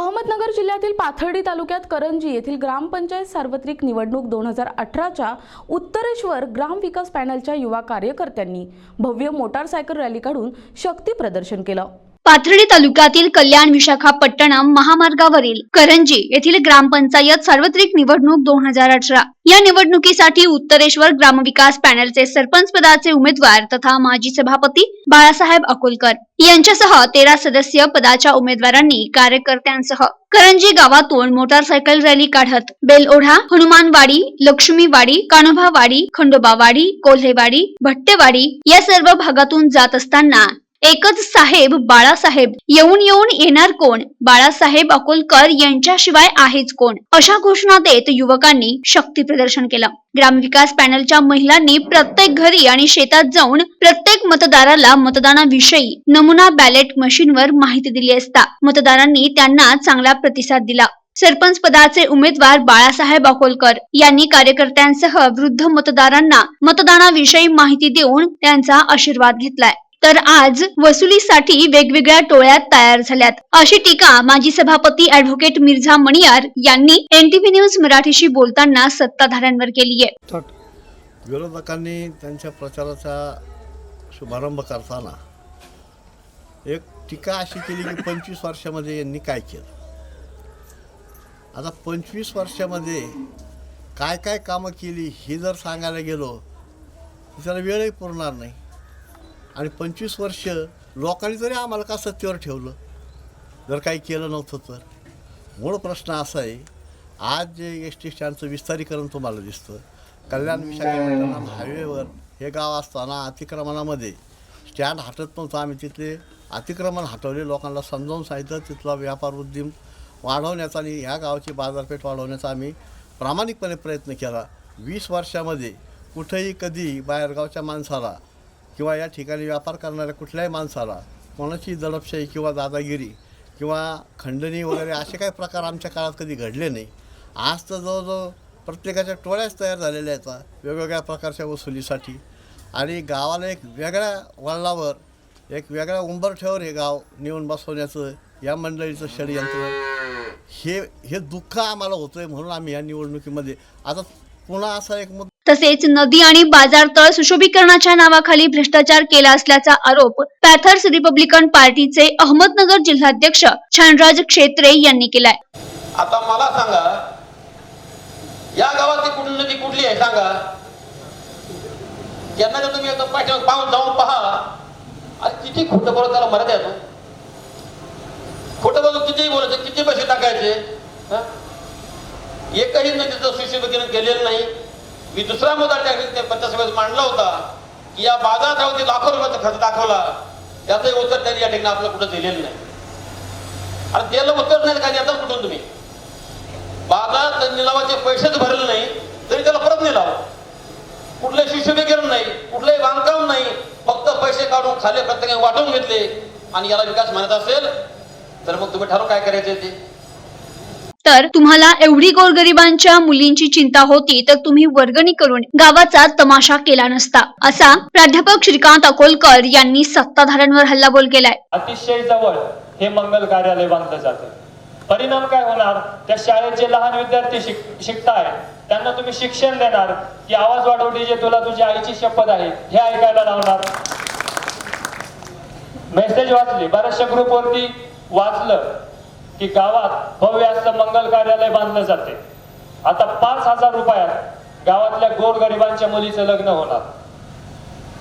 अहमदनगर जिल्ह्यातील पाथर्डी तालुक्यात करंजी येथील ग्रामपंचायत सार्वत्रिक निवडणूक दोन हजार अठराच्या उत्तरेश्वर ग्रामविकास पॅनलच्या युवा कार्यकर्त्यांनी भव्य मोटारसायकल रॅली काढून शक्ती प्रदर्शन केलं. पाथर्डी तालुक्यातील कल्याण विशाखापट्टणम महामार्गावरील करंजी येथील ग्रामपंचायत सार्वत्रिक निवडणूक दोन हजार अठरा. या निवडणुकीसाठी उत्तरेश्वर ग्रामविकास पॅनलचे सरपंच पदाचे उमेदवार तथा माजी सभापती बाळासाहेब अकोलकर यांच्यासह तेरा सदस्य पदाच्या उमेदवारांनी कार्यकर्त्यांसह करंजी गावातून मोटारसायकल रॅली काढत बेलओढा हनुमानवाडी लक्ष्मीवाडी कान्होबावाडी खंडोबावाडी कोल्हेवाडी भट्टेवाडी या सर्व भागातून जात असताना एकच साहेब बाळासाहेब. येऊन येऊन येणार कोण? बाळासाहेब अकोलकर यांच्याशिवाय आहेच कोण? अशा घोषणा देत युवकांनी शक्ती प्रदर्शन केलं. ग्रामविकास पॅनलच्या महिलांनी प्रत्येक घरी आणि शेतात जाऊन प्रत्येक मतदाराला मतदानाविषयी नमुना बॅलेट मशीनवर माहिती दिली असता मतदारांनी त्यांना चांगला प्रतिसाद दिला. सरपंच पदाचे उमेदवार बाळासाहेब अकोलकर यांनी कार्यकर्त्यांसह वृद्ध मतदारांना मतदानाविषयी माहिती देऊन त्यांचा आशीर्वाद घेतलाय. तर आज वसुलीसाठी वेगवेगळ्या टोळ्यात तयार झाल्यात. अशी टीका माजी सभापती अॅडव्होकेट मिर्झा मणियार यांनी एनटीव्ही न्यूज मराठीशी बोलताना सत्ताधाऱ्यांवर केली आहे. विरोधकांनी त्यांच्या प्रचाराचा शुभारंभ करताना एक टीका अशी केली की पंचवीस वर्षामध्ये यांनी काय केलं? आता पंचवीस वर्षामध्ये काय काय कामं केली ही जर सांगायला गेलो तर त्याला वेळही पुरणार नाही. आणि पंचवीस वर्ष लोकांनी जरी आम्हाला का सत्तेवर ठेवलं जर काही केलं नव्हतं तर. मूळ प्रश्न असा आहे आज जे एस टी स्टँडचं विस्तारीकरण तुम्हाला दिसतं कल्याण विशाखापट्टणम हायवेवर हे गाव असताना अतिक्रमणामध्ये स्टँड हटत नव्हतं. आम्ही तिथले अतिक्रमण हटवले लोकांना समजावून सांगितलं तिथला व्यापार उद्यम वाढवण्याचा आणि ह्या गावाची बाजारपेठ वाढवण्याचा आम्ही प्रामाणिकपणे प्रयत्न केला. वीस वर्षामध्ये कुठेही कधी बाहेरगावच्या माणसाला किंवा या ठिकाणी व्यापार करणाऱ्या कुठल्याही माणसाला कोणाची दडपशाही किंवा दादागिरी किंवा खंडणी वगैरे असे काही प्रकार आमच्या काळात कधी घडले नाही. आज तर जवळजवळ प्रत्येकाच्या टोळ्याच तयार झालेल्या आहेत वेगवेगळ्या प्रकारच्या वसुलीसाठी. आणि गावाला एक वेगळ्या वळणावर एक वेगळ्या उंबरठ्यावर हे गाव नेऊन बसवण्याचं या मंडळीचं षडयंत्र हे हे दुःख आम्हाला होतं आहे म्हणून आम्ही या निवडणुकीमध्ये आता पुन्हा असा एक मुद्दा तसेच नदी आणि बाजार तळ सुशोभीकरणाच्या नावाखाली भ्रष्टाचार केला असल्याचा आरोप पॅथर्स रिपब्लिकन पार्टीचे अहमदनगर जिल्हाध्यक्ष छानराज क्षेत्रे यांनी केलाय. आता मला सांगा या गावातली कुठली नदी कुठली आहे सांगा? यांना जर तुम्ही एकदा पाठीवर पाहून जाऊन पहा आणि किती खोटं बोलत त्याला मराठी येतो खोटं बोलून किती बोलायचं किती पैसे टाकायचे एकही नदीचं सुशोभीकरण केलेलं नाही. मी दुसरा मुद्दा त्या त्या पंचायत मांडला होता की या बाजारावरती लाखो रुपयाचा खर्च दाखवला. त्याचंही उत्तर त्यांनी या ठिकाणी आपल्याला कुठं दिलेलं नाही. अरे त्याला उत्तर नाही काय? देतात कुठून तुम्ही? बाजार निलावाचे पैसेच भरले नाही तरी त्याला परत निलाव. कुठले शिष्यभीकरण नाही कुठलंही बांधकाम नाही फक्त पैसे काढून खाली प्रत्येकाने वाटून घेतले. आणि याला विकास म्हणत असेल तर मग तुम्ही ठरव काय करायचे ते. तर तुम्हाला एवढी गोरगरिबांच्या मुलींची चिंता होती तर तुम्ही वर्गणी करून गावाचा तमाशा केला नसता. असा प्राध्यापक श्रीकांत अकोलकर यांनी सत्ताधाऱ्यांवर हल्लाबोल केलाय. अतिशय जवळ हे मंगल कार्यालय बांधलं जातं. परिणाम काय होणार? त्या शाळेचे लहान विद्यार्थी शिक शिकताय त्यांना तुम्ही शिक्षण देणार. की आवाज वाढवली जे तुला तुझ्या आईची शपथ आहे हे ऐकायला लावणार. मेसेज वाचले. बऱ्याचशा ग्रुपवरती वाचलं. की गावात भव्य असं मंगल कार्यालय बांधलं जाते. आता पाच हजार रुपयात गावातल्या गोरगरिबांच्या मुलीचं लग्न होणार.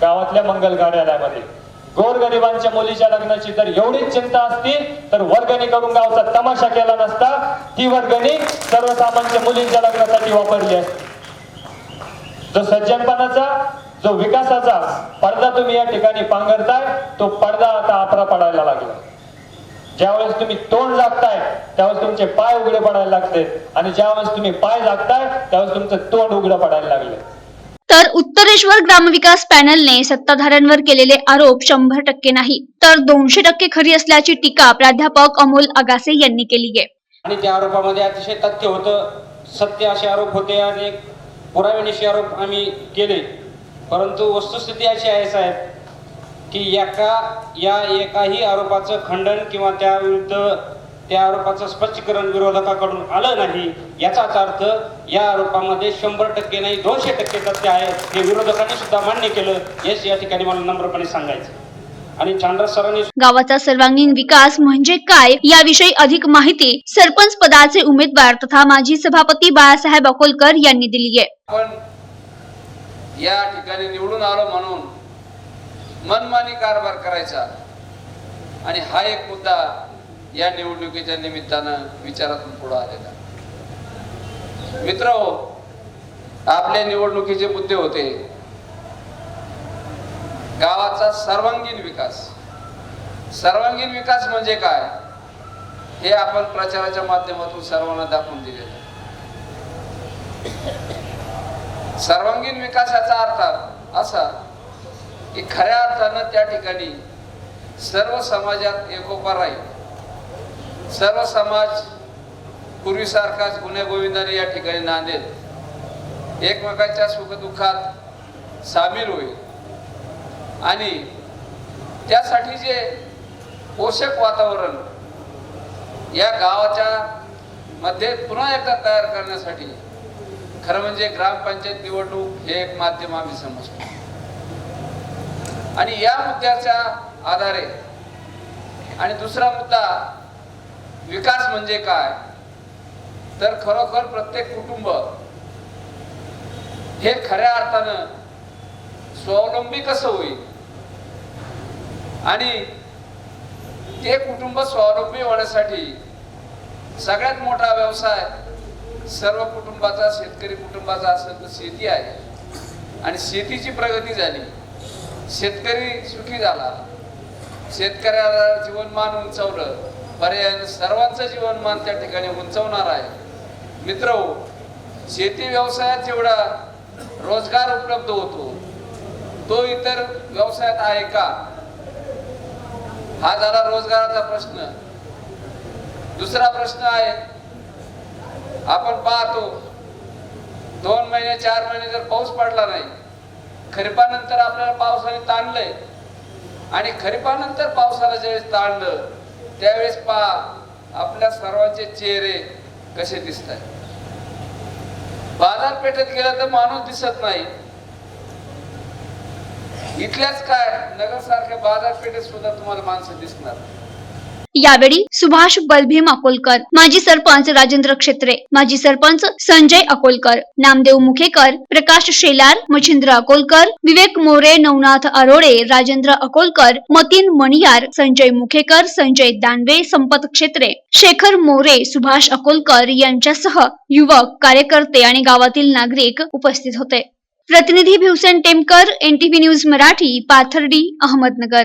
गावातल्या मंगल कार्यालयामध्ये गोरगरिबांच्या मुलीच्या लग्नाची जर एवढीच चिंता असती तर वर्गणी करून गावचा तमाशा केला नसता. ती वर्गणी सर्वसामान्य मुलींच्या लग्नासाठी वापरली असती. जो सज्जनपणाचा जो विकासाचा पडदा तुम्ही या ठिकाणी पांघरताय तो पडदा आता आपला पडायला लागला. ज्यावेळेस तुम्ही तोंड झाकताय त्यावेळेस तुमचे पाय उघडे पडायला लागते. आणि ज्यावेळेस तुम्ही पाय झाकताय त्यावेळेस तुमचं तोंड उघडं पडायला लागले. तर उत्तरेश्वर ग्रामविकास पॅनलने सत्ताधाऱ्यांवर केलेले आरोप शंभर टक्के नाही तर दोनशे टक्के खरी असल्याची टीका प्राध्यापक अमोल अगासे यांनी केली आहे. आणि त्या आरोपामध्ये अतिशय तथ्य होतं सत्य असे आरोप होते आणि पुराव्यानिशी आरोप आम्ही केले. परंतु वस्तुस्थिती अशी आहे साहेब की एका या एकाही आरोपाचं खंडन किंवा त्याविरुद्ध त्या आरोपाचं स्पष्टीकरण विरोधकाकडून आलं नाही याचाच अर्थ या आरोपामध्ये शंभर टक्के नाही दोनशे टक्के तथ्य आहे. हे विरोधकांनी सुद्धा मान्य केलं. हेच या ठिकाणी मला नम्रपणे सांगायचं आणि सरांनी गावाचा सर्वांगीण विकास म्हणजे काय याविषयी अधिक माहिती सरपंच पदाचे उमेदवार तथा माजी सभापती बाळासाहेब अकोलकर यांनी दिली आहे. आपण या ठिकाणी निवडून आलो म्हणून मनमानी कारभार करायचा. आणि हा एक मुद्दा या निवडणुकीच्या निमित्तानं विचारातून पुढे आलेला. मित्र आपल्या निवडणुकीचे मुद्दे होते. गावाचा सर्वांगीण विकास. सर्वांगीण विकास म्हणजे काय? हे आपण प्रचाराच्या माध्यमातून सर्वांना दाखवून दिलेलं सर्वांगीण विकासाचा अर्थ असा की खऱ्या अर्थानं त्या ठिकाणी सर्व समाजात एकोपा राहील. सर्व समाज पूर्वीसारखाच गुन्हेगोविंदाने या ठिकाणी नांदेल. एकमेकाच्या सुखदुःखात सामील होईल. आणि त्यासाठी जे पोषक वातावरण या गावाच्या मध्ये पुन्हा एकदा तयार करण्यासाठी खरं म्हणजे ग्रामपंचायत निवडणूक हे एक माध्यम आम्ही समजतो. आणि या मुद्द्याच्या आधारे. आणि दुसरा मुद्दा विकास म्हणजे काय? तर खरोखर प्रत्येक कुटुंब हे खऱ्या अर्थानं स्वावलंबी कसं होईल? आणि ते कुटुंब स्वावलंबी होण्यासाठी सगळ्यात मोठा व्यवसाय सर्व कुटुंबाचा शेतकरी कुटुंबाचा असेल तर शेती आहे. आणि शेतीची प्रगती झाली. शेतकरी सुखी झाला. शेतकऱ्याला जीवनमान उंचावलं. पर्यायाने सर्वांचं जीवनमान त्या ठिकाणी उंचवणार आहे. मित्र हो, शेती व्यवसायात जेवढा रोजगार उपलब्ध होतो तो इतर व्यवसायात आहे का? हा झाला रोजगाराचा प्रश्न. दुसरा प्रश्न आहे आपण पाहतो दोन महिने चार महिने जर पाऊस पडला नाही खरीपानंतर आपल्याला पावसाने ताणलंय. आणि खरीपानंतर पावसाला ज्यावेळेस ताणलं त्यावेळेस पहा आपल्या सर्वांचे चेहरे कसे दिसत आहेत बाजारपेठेत गेलं तर माणूस दिसत नाही. इथल्याच काय नगर सारख्या बाजारपेठेत सुद्धा तुम्हाला माणसं दिसणार. यावेळी सुभाष बलभीम अकोलकर माजी सरपंच राजेंद्र क्षेत्रे माजी सरपंच संजय अकोलकर नामदेव मुखेकर प्रकाश शेलार मच्छिंद्र अकोलकर विवेक मोरे नवनाथ अरोडे राजेंद्र अकोलकर मतीन मणियार संजय मुखेकर संजय दानवे संपत क्षेत्रे शेखर मोरे सुभाष अकोलकर यांच्यासह युवक कार्यकर्ते आणि गावातील नागरिक उपस्थित होते. प्रतिनिधी भिवसेन टेमकर एनटीव्ही न्यूज मराठी पाथर्डी अहमदनगर.